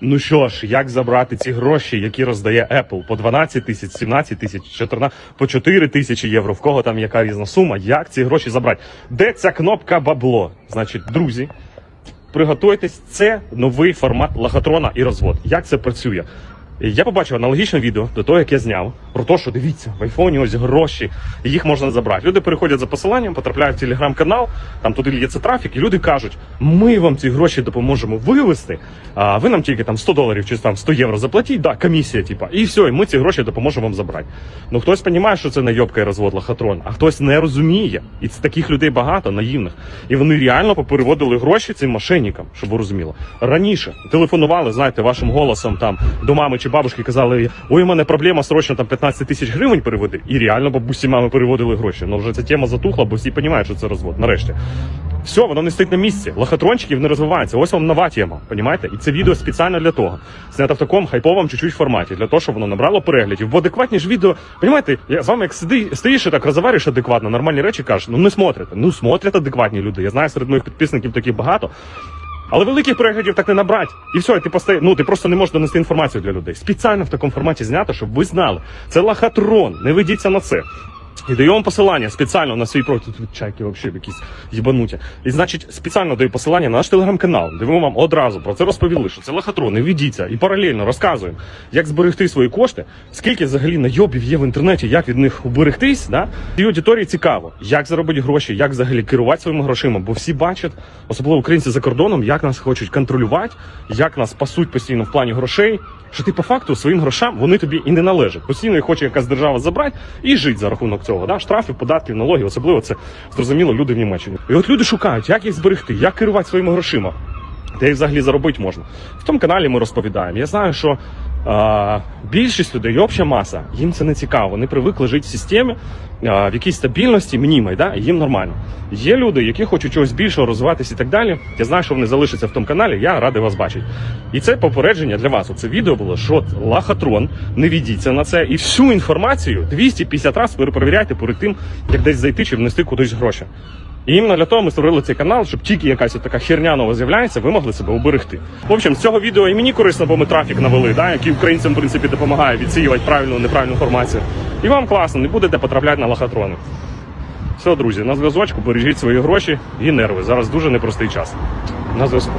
Ну що ж, як забрати ці гроші, які роздає Apple по 12 тисяч, 17 тисяч, 14, по 4 тисячі євро, в кого там яка різна сума, як ці гроші забрати? Де ця кнопка бабло? Значить, друзі, приготуйтесь, це новий формат лохотрона і розвод. Як це працює? Я побачив аналогічне відео до того, як я зняв, про те, що дивіться, в айфоні ось гроші, їх можна забрати. Люди переходять за посиланням, потрапляють в телеграм-канал, там туди лється трафік, і люди кажуть, ми вам ці гроші допоможемо вивести, а ви нам тільки там 100 доларів чи там 100 євро заплатіть, да, комісія, типа, і все, і ми ці гроші допоможемо вам забрати. Ну хтось розуміє, що це найобка і розвод лохотрон, а хтось не розуміє. І це таких людей багато, наївних. І вони реально попереводили гроші цим мошенникам, щоб ви розуміли. Раніше телефонували, знаєте, вашим голосом там до мами чи бабушки казали: ой, у мене проблема срочно там 15 тисяч гривень переведи. І реально бабусі мами переводили гроші. Ну вже ця тема затухла, бо всі розуміють, що це розвод. Нарешті. Все, воно не стоїть на місці. Лохотрончиків не розвивається. Ось вам нова тема. Понімаєте? І це відео спеціально для того. Знято в такому хайповому чуть-чуть форматі, для того, щоб воно набрало переглядів. Бо адекватні ж відео, понімаєте, я з вами як сиди, стоїш і так розговорюєш адекватно, нормальні речі кажеш, ну не смотрите. Ну смотрять адекватні люди. Я знаю, серед моїх підписників таких багато. Але великих переглядів так не набрати. І все, ти постає, ну ти просто не можеш донести інформацію для людей. Спеціально в такому форматі знято, щоб ви знали. Це лохотрон, не ведіться на це. І даю вам посилання спеціально на свій профіль. Тут чайки взагалі якісь їбануті. І значить, спеціально даю посилання на наш телеграм-канал, де ми вам одразу про це розповіли, що це лохотрон, не ведіться. І паралельно розказуємо, як зберегти свої кошти, скільки взагалі найобів є в інтернеті, як від них уберегтись. Да? І аудиторії цікаво, як заробити гроші, як взагалі керувати своїми грошима, бо всі бачать, особливо українці за кордоном, як нас хочуть контролювати, як нас пасуть постійно в плані грошей. Що ти по факту своїм грошам вони тобі і не належать. Постійно їх хоче якась держава забрати і жити за рахунок цього. Да? Штрафів, податків, налогів, особливо це зрозуміло люди в Німеччині. І от люди шукають, як їх зберегти, як керувати своїми грошима, де їх взагалі заробити можна. В тому каналі ми розповідаємо. Я знаю, що а, більшість людей, обща маса, їм це не цікаво. Вони привикли жити в системі, в якійсь стабільності, мінімай, да? їм нормально. Є люди, які хочуть чогось більшого розвиватися і так далі. Я знаю, що вони залишаться в тому каналі. Я радий вас бачити. І це попередження для вас. Оце відео було, що лахатрон, не ведіться на це. І всю інформацію 250 разів перепровіряйте перед тим, як десь зайти чи внести кудись гроші. І іменно для того ми створили цей канал, щоб тільки якась така херня нова з'являється, ви могли себе уберегти. В общем, з цього відео і мені корисно, бо ми трафік навели, да, який українцям в принципі допомагає відсіювати правильну неправильну інформацію. І вам класно, не будете потрапляти на лохотрони. Все, друзі, на зв'язочку, бережіть свої гроші і нерви. Зараз дуже непростий час. На зв'язку.